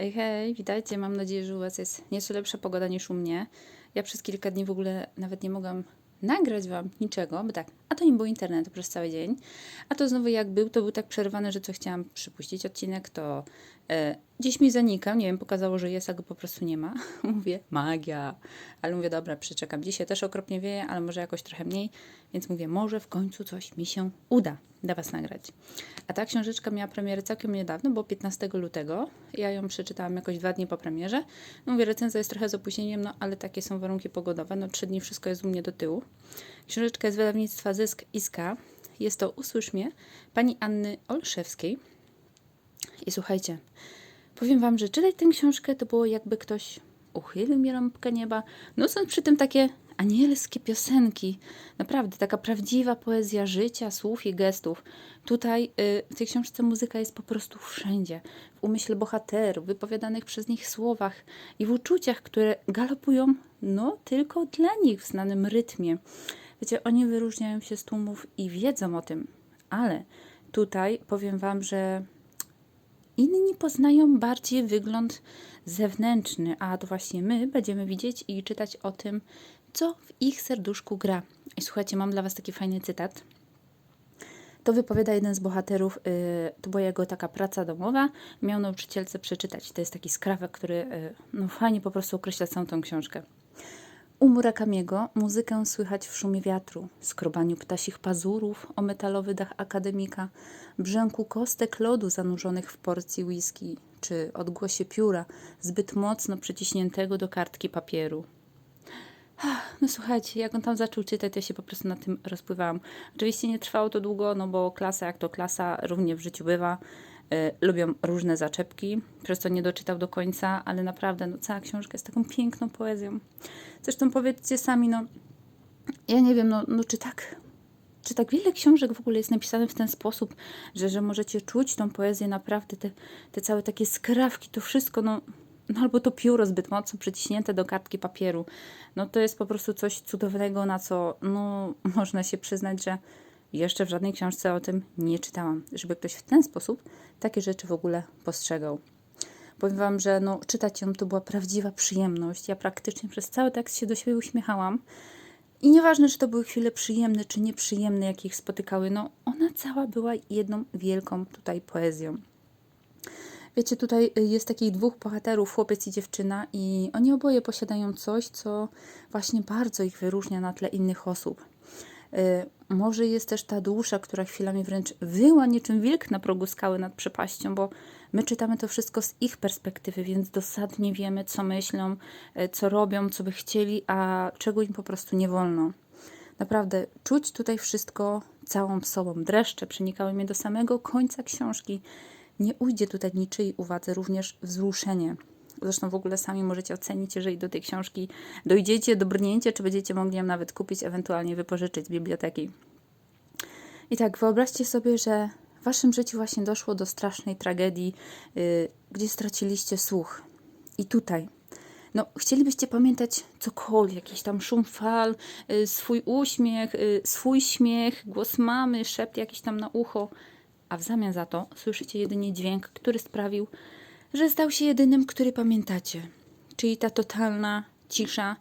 Hej, hej, witajcie. Mam nadzieję, że u Was jest nieco lepsza pogoda niż u mnie. Ja przez kilka dni w ogóle nawet nie mogłam nagrać Wam niczego, bo tak, a to nie było internetu przez cały dzień, a to znowu jak był, to był tak przerwany, że co chciałam przypuścić odcinek, to e, gdzieś mi zanikał, nie wiem, pokazało, że jest, a go po prostu nie ma. mówię, magia, ale mówię, dobra, przeczekam. Dzisiaj też okropnie wieje, ale może jakoś trochę mniej, więc mówię, może w końcu coś mi się uda dla Was nagrać. A ta książeczka miała premierę całkiem niedawno, bo 15 lutego. Ja ją przeczytałam jakoś dwa dni po premierze. No mówię, recenzja jest trochę z opóźnieniem, no ale takie są warunki pogodowe. No trzy dni wszystko jest u mnie do tyłu. Książeczka jest z wydawnictwa Zysk Iska. Jest to Usłysz mnie, pani Anny Olszewskiej. I słuchajcie, powiem Wam, że czytać tę książkę to było jakby ktoś uchylił mi lampkę nieba. No są przy tym takie anielskie piosenki. Naprawdę, taka prawdziwa poezja życia, słów i gestów. Tutaj y, w tej książce muzyka jest po prostu wszędzie. W umyśle bohaterów, wypowiadanych przez nich słowach i w uczuciach, które galopują no tylko dla nich w znanym rytmie. Wiecie, oni wyróżniają się z tłumów i wiedzą o tym, ale tutaj powiem Wam, że inni poznają bardziej wygląd zewnętrzny, a to właśnie my będziemy widzieć i czytać o tym, co w ich serduszku gra. I słuchajcie, mam dla Was taki fajny cytat. To wypowiada jeden z bohaterów, yy, to była jego taka praca domowa, miał nauczycielce przeczytać. To jest taki skrawek, który yy, no fajnie po prostu określa całą tą książkę. U Murakamiego muzykę słychać w szumie wiatru, skrobaniu ptasich pazurów o metalowy dach akademika, brzęku kostek lodu zanurzonych w porcji whisky, czy odgłosie pióra zbyt mocno przyciśniętego do kartki papieru. No słuchajcie, jak on tam zaczął czytać, ja się po prostu na tym rozpływałam. Oczywiście nie trwało to długo, no bo klasa jak to klasa, równie w życiu bywa. Y, lubią różne zaczepki, przez to nie doczytał do końca, ale naprawdę, no cała książka jest taką piękną poezją. Zresztą powiedzcie sami, no ja nie wiem, no, no czy tak czy tak wiele książek w ogóle jest napisane w ten sposób, że, że możecie czuć tą poezję naprawdę, te, te całe takie skrawki, to wszystko, no, no albo to pióro zbyt mocno przyciśnięte do kartki papieru. No to jest po prostu coś cudownego, na co no, można się przyznać, że jeszcze w żadnej książce o tym nie czytałam, żeby ktoś w ten sposób takie rzeczy w ogóle postrzegał. Powiem Wam, że no, czytać ją to była prawdziwa przyjemność. Ja praktycznie przez cały tekst się do siebie uśmiechałam. I nieważne, czy to były chwile przyjemne, czy nieprzyjemne, jakie ich spotykały, no ona cała była jedną wielką tutaj poezją. Wiecie, tutaj y, jest takich dwóch bohaterów, chłopiec i dziewczyna, i oni oboje posiadają coś, co właśnie bardzo ich wyróżnia na tle innych osób. Y, może jest też ta dusza, która chwilami wręcz wyła niczym wilk na progu skały nad przepaścią, bo my czytamy to wszystko z ich perspektywy, więc dosadnie wiemy, co myślą, y, co robią, co by chcieli, a czego im po prostu nie wolno. Naprawdę, czuć tutaj wszystko całą sobą. Dreszcze przenikały mnie do samego końca książki. Nie ujdzie tutaj niczyjej uwadze, również wzruszenie. Zresztą w ogóle sami możecie ocenić, jeżeli do tej książki dojdziecie, dobrnięcie, czy będziecie mogli ją nawet kupić, ewentualnie wypożyczyć z biblioteki. I tak, wyobraźcie sobie, że w waszym życiu właśnie doszło do strasznej tragedii, yy, gdzie straciliście słuch. I tutaj, no, chcielibyście pamiętać cokolwiek, jakiś tam szum fal, yy, swój uśmiech, yy, swój śmiech, głos mamy, szept jakiś tam na ucho, a w zamian za to słyszycie jedynie dźwięk, który sprawił, że stał się jedynym, który pamiętacie. Czyli ta totalna cisza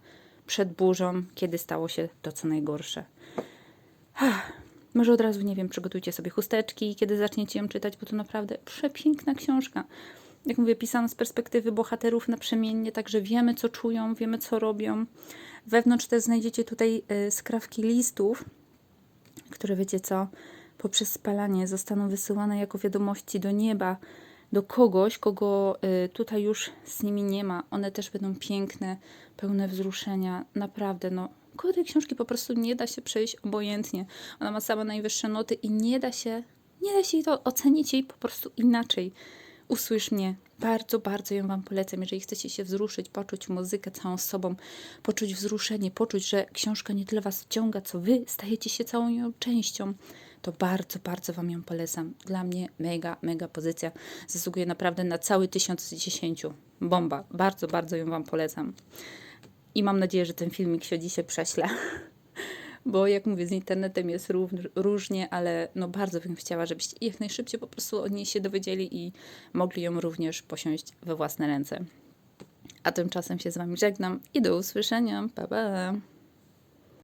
przed burzą, kiedy stało się to, co najgorsze. Ach, może od razu, nie wiem, przygotujcie sobie chusteczki, kiedy zaczniecie ją czytać, bo to naprawdę przepiękna książka. Jak mówię, pisana z perspektywy bohaterów naprzemiennie, także wiemy, co czują, wiemy, co robią. Wewnątrz też znajdziecie tutaj y, skrawki listów, które wiecie co, poprzez spalanie zostaną wysyłane jako wiadomości do nieba, do kogoś, kogo y, tutaj już z nimi nie ma. One też będą piękne, pełne wzruszenia. Naprawdę, no, koło tej książki po prostu nie da się przejść obojętnie. Ona ma same najwyższe noty i nie da się, nie da się jej to ocenić jej po prostu inaczej. Usłysz mnie. Bardzo, bardzo ją Wam polecam. Jeżeli chcecie się wzruszyć, poczuć muzykę całą sobą, poczuć wzruszenie, poczuć, że książka nie tyle Was wciąga, co Wy stajecie się całą jej częścią, to bardzo, bardzo Wam ją polecam. Dla mnie mega, mega pozycja. Zasługuje naprawdę na cały 1000 z 10. Bomba. Bardzo, bardzo ją Wam polecam. I mam nadzieję, że ten filmik się dzisiaj prześle. bo jak mówię, z internetem jest różnie, ale no bardzo bym chciała, żebyście jak najszybciej po prostu o niej się dowiedzieli i mogli ją również posiąść we własne ręce. A tymczasem się z Wami żegnam i do usłyszenia. Pa, pa.